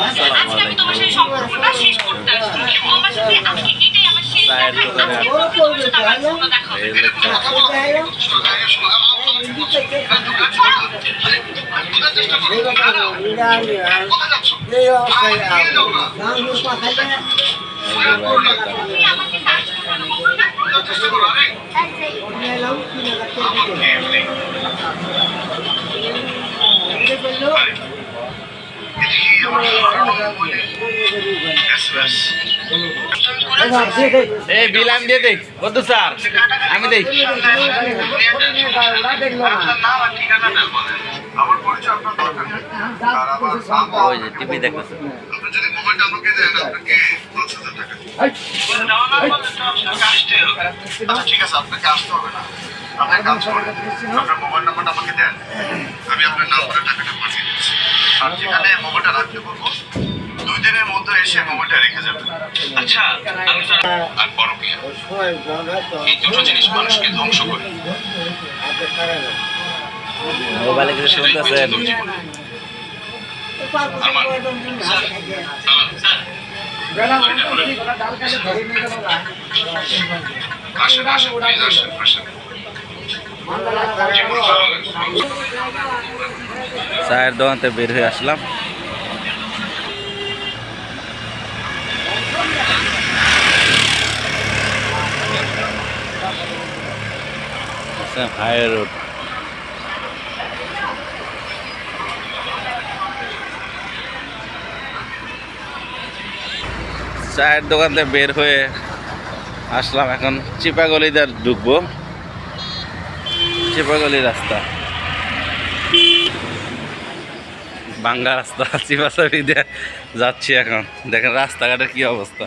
আজকে আমি তোমার সাথে সম্পর্কটা শেষ করতে আসছি। তোমার সাথে আজকে এটাই আমার শেষ দেখা। দোকানে তোমার সাথে আমার কোনো দেখা হবে। কাজ করো এই বিল দিয়ে দেই কত স্যার, আমি আপনার নাম ওই ঠিক আছে আপনাকে আসতে হবে না আপনি কাজ করেন আপনার মোবাইল নাম্বারটা আমাকে দেন আমি আপনার নাম্বারে টাকাটা পাঠিয়ে দিচ্ছি। আর যেখানে মোবাইলটা রাখতে বলব এসে মোবাইলটা রেখে যাবেন আচ্ছা আর পরকীয়া। এই দুটো জিনিস মানুষকে ধ্বংস করে। মোবাইলে কিছু শুনতেছেন? আসেন আসেন প্লিজ আসেন আসেন। চায়ের দোকানতে বের হয়ে আসলাম। হাই রোড চায়ের দোকান থেকে বের হয়ে আসলাম এখন চিপাগলিতে ঢুকবো। চিপাগলি রাস্তা। বাঙ্গা রাস্তা, চিপাচাপি দিয়ে যাচ্ছি এখন। দেখেন রাস্তাঘাটের কি অবস্থা।